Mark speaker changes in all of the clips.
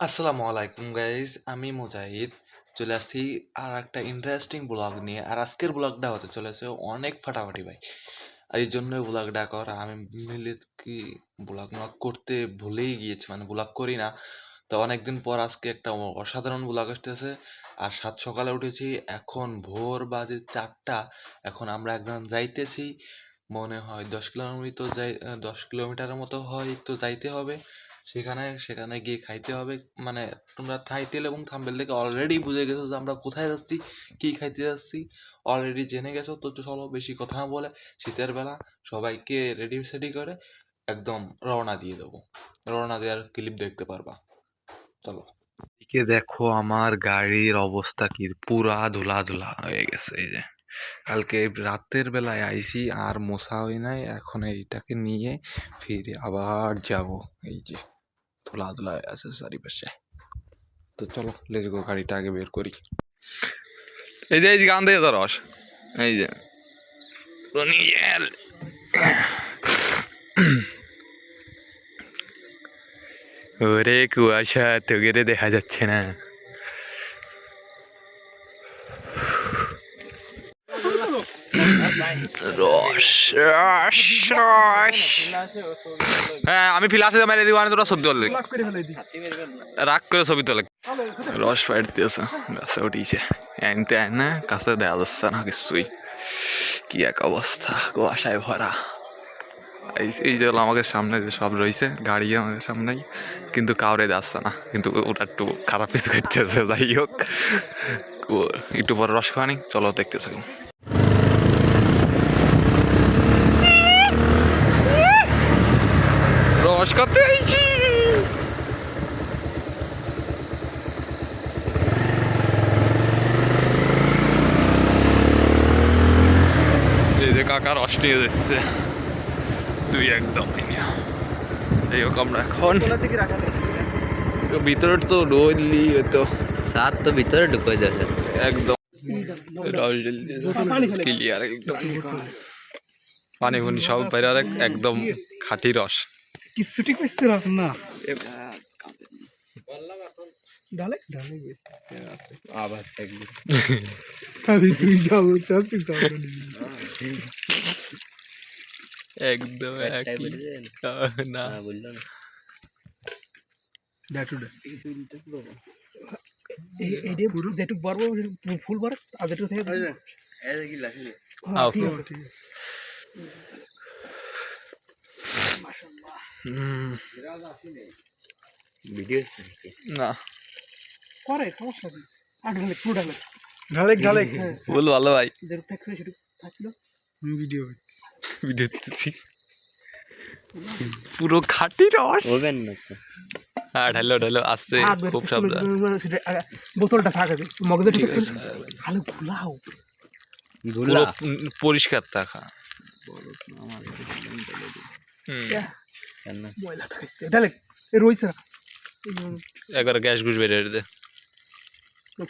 Speaker 1: আসসালামু আলাইকুম গাইজ আমি মুজাহিদ। চলে আসছি আর একটা ইন্টারেস্টিং ব্লগ নিয়ে। আর আজকের ব্লগটা হতে চলেছে অনেক ফাটাফাটি ভাই। এই জন্যই ব্লগটা করা। আমি মিলে কি ব্লগ ব্লগ করতে ভুলেই গিয়েছি মানে ব্লগ করি না। তো অনেকদিন পর আজকে একটা অসাধারণ ব্লগ আসতেছে। আর সাত সকালে উঠেছি, এখন ভোর বাজে চারটা। এখন আমরা একদম যাইতেছি। মনে হয় দশ কিলোমিটার যাই দশ কিলোমিটারের মতো হয় তো যাইতে হবে। সেখানে সেখানে গিয়ে খাইতে হবে। মানে তোমরা টাইটেল এবং থাম্বেল দেখে অলরেডি বুঝে গেছো যে আমরা কোথায় যাচ্ছি, কি খাইতে যাচ্ছি। অলরেডি জেনে গেছো, তো চলো বেশি কথা না বলে শীতের বেলা সবাইকে রেডি সেডি করে একদম রওনা দিয়ে দেবো। রওনা দেওয়ার ক্লিপ দেখতে পারবা। চলো। এদিকে দেখো আমার গাড়ির অবস্থা কি, পুরা ধুলা ধুলা হয়ে গেছে এই যে। কালকে রাতের বেলায় আইছি, আর মশা হয় নাই, এখন এইটাকে নিয়ে ফিরে আবার যাব। এই যে। ধুলা ধুলা হয়ে আছে চারিপাশে তো চলো লেজ গো গাড়িটা আগে বের করি। এই যে এই যে গান দিয়ে তো রস। এই যে। রনিয়েল ওরে কুয়াশা তোকে তো দেখা যাচ্ছে না। রস রস রস হ্যাঁ আমি ফিলাসে মেরে দিব মানে তোরা সত্যি বললি রাগ করে ছবি তোলে। রস ফাইট দিয়েছে গাছে উঠিয়েছে। এনতে এনে কাছে দেওয়া যাচ্ছে না কিছুই। কি এক অবস্থা কুয়াশায় ভরা। এই এই যে আমাদের সামনে যে সব রয়েছে গাড়ি আমাদের সামনেই কিন্তু কাউরে যাচ্ছে না। কিন্তু ওটা একটু খারাপ কিছু করতেছে যাই হোক। একটু পরে রস খাওয়ানি চলো দেখতে থাকুন। রস খাতে আইছি এই যে কাকা রস নিয়ে যাচ্ছে তুই একদম এই হোক আমরা এখন। ভিতরে তো রইলি তো
Speaker 2: সাত তো ভিতরে ঢুকে যাচ্ছে
Speaker 1: একদম। ক্লিয়ার একদম। পানি ফুনি সব বাইরে একদম খাঁটি রস।
Speaker 3: কিচ্ছু ঠিক পাইছে না না। ডালে? ডালে
Speaker 2: আবার
Speaker 3: আরে তুই যাব চাচ্ছি
Speaker 1: একদম না
Speaker 2: বলল না
Speaker 3: ব্যাটু ডে এইটা পুরো যেটুক বড় বড় ফুল বড় আর যেটুক থেকে হ্যাঁ,
Speaker 1: আও।
Speaker 3: ঠিক আছে ঠিক আছে
Speaker 1: হুম,
Speaker 2: ভিডিও
Speaker 1: না।
Speaker 3: করে সমস্যা নেই। আর ঢালে পুরো ঢালে। ঢালেক ঢালেক
Speaker 1: বল ভালো ভাই।
Speaker 3: যেটুক থাকবে সেটুক থাকল। ভিডিও
Speaker 1: ভিডিও দিতেছি পুরো খাঁটি রস।
Speaker 2: হবেন না
Speaker 1: হ্যাঁ ঢালো ঢালো। আসছে। খুব সাবধান।
Speaker 3: বোতলটা থাকে মগজে ঠিক আছে। ভালো ঘুলাও।
Speaker 1: পুরো পরিষ্কার থাকা।
Speaker 2: কেন
Speaker 3: ময়লা রইছে না?
Speaker 1: একবার গ্যাস ঘুষ বেরিয়ে দে।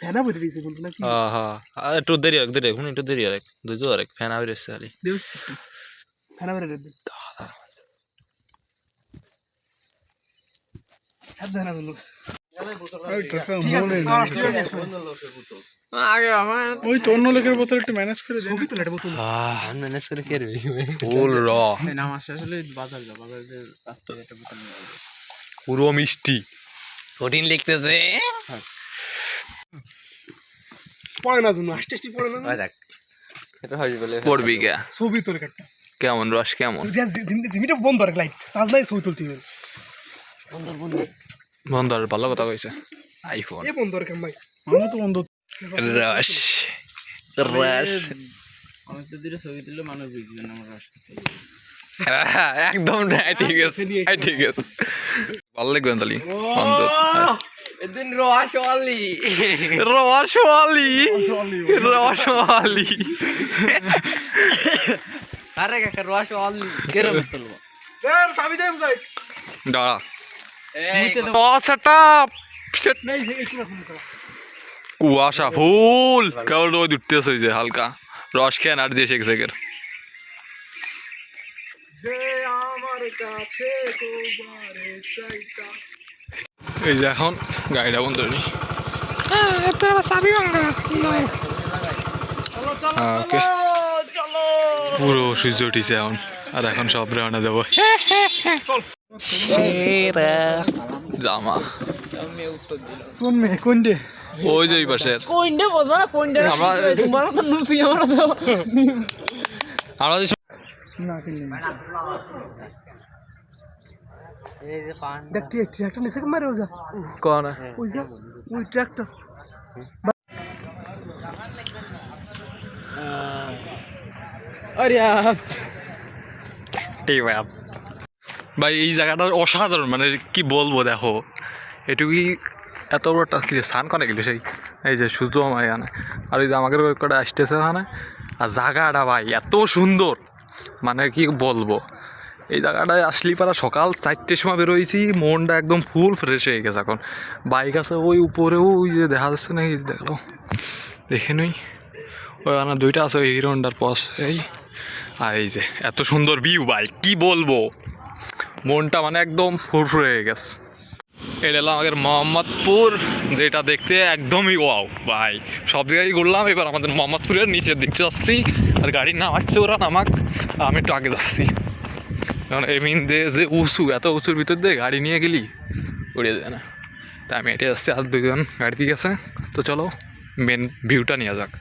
Speaker 3: ফেনা বেরিয়ে দিয়েছে বলতো নাকি?
Speaker 1: হ্যাঁ হ্যাঁ একটু দেরি আরেক দেরি এখন একটু দেরি আরেক দুজো আরেক ফ্যান আবার এসছে আরে
Speaker 3: ফেনা বেরিয়ে সাবধানে বলো
Speaker 4: ওই তো অন্য লোকের বোতল একটু ম্যানেজ করে দেন
Speaker 3: তো লেটে বোতল
Speaker 2: ম্যানেজ করে কে
Speaker 1: ফুল র।
Speaker 4: নাম আসে আসলে বাজার যা বাজার যে পাঁচ একটা বোতল নিয়ে
Speaker 1: পুরো মিষ্টি। কঠিন লিখতেছে।
Speaker 3: পড়ে না জন্য আস্তে আস্তে পড়ে না
Speaker 2: দেখ এটা হয় বলে
Speaker 1: পড়বি কে?
Speaker 3: ছবি তোলে একটা
Speaker 1: কেমন রস কেমন?
Speaker 3: জিমিটা বন্ধ আর লাইট চার্জ নাই ছবি তুলতে হবে। বন্ধ বন্ধ।
Speaker 1: বন্ধু ভালো কথা কইছে। আইফোন
Speaker 3: এ বন্ধ রেখে ভাই।
Speaker 4: আমরা তো বন্ধ
Speaker 1: রস রস
Speaker 4: অনেক তো দূরে ছবি তুললে মানুষ বুঝবে না আমার
Speaker 1: হ্যাঁ, একদম নাই ঠিক আছে এই ঠিক আছে। ভালো লাগবে না তালি
Speaker 2: এদিন রস
Speaker 1: রসওয়ালি রসওয়ালি
Speaker 2: আরে কাকা রস অলি কেরম তুলবো?
Speaker 3: দেম যাই
Speaker 1: দাঁড়া।
Speaker 3: নাই করা।
Speaker 1: কুয়াশা ফুল! কেবল রোদ উঠতেছে ওই যে হালকা। রস খেয়ে আর দিয়ে শেখ শেখের।
Speaker 3: যে আমার কাছে তোমার চাইতা।
Speaker 1: এই যে এখন
Speaker 5: গাড়িটা বন্ধ করি পুরো সূর্য উঠিছে এখন। আর এখন সব রওনা দেবো। জামা।
Speaker 3: কোন মেয়ে? কোন
Speaker 5: ওই যে পাশের।
Speaker 3: কোনডে বোঝো না কোনডে
Speaker 5: আমরা
Speaker 3: তোমার তো নুসি আমার তো
Speaker 5: আমরা
Speaker 3: না কিনে
Speaker 2: এই যে পান
Speaker 3: দেখ ট্রাক্টর নিছে কে? মারে ওজা
Speaker 5: কোন
Speaker 3: ওই যা ওই ট্রাক্টর। আরে
Speaker 5: ভাই এই জায়গাটা অসাধারণ মানে কি বলব দেখো। এটুকুই এত বড় একটা কি স্নান করে গেল সেই? এই যে সূর্য আমার এখানে। আর ওই যে আমাদের কটা আসতেছে ওখানে আর জায়গাটা ভাই এত সুন্দর। মানে কি বলব? এই জায়গাটায় আসলি পারা সকাল চারটের সময় বেরোইছি, মনটা একদম ফুল ফ্রেশ হয়ে গেছে এখন। বাইক আছে ওই উপরেও, ওই যে দেখা যাচ্ছে না, এই দেখো। নই। ওই ওখানে দুইটা আছে, ওই হিরো হন্ডার পস এই। আর এই যে, এত সুন্দর ভিউ বাইক কি বলব? মনটা মানে একদম ফুরফুরে হয়ে গেছে। এটা হলো আমাদের মোহাম্মদপুর, যেটা দেখতে একদমই ওয়াও ভাই। সব জায়গায় ঘুরলাম, এবার আমাদের মোহাম্মদপুরের নিচের দিকে যাচ্ছি আর গাড়ি নামাচ্ছে ওরা নামাক, আমি একটু আগে যাচ্ছি। কারণ এমিন দিয়ে যে উঁচু, এত উঁচুর ভিতর দিয়ে গাড়ি নিয়ে গেলি, উড়িয়ে যায় না। তাই আমি এটা যাচ্ছি, আর দুজন গাড়ি দিয়ে গেছে তো চলো মেন ভিউটা নিয়ে যাক।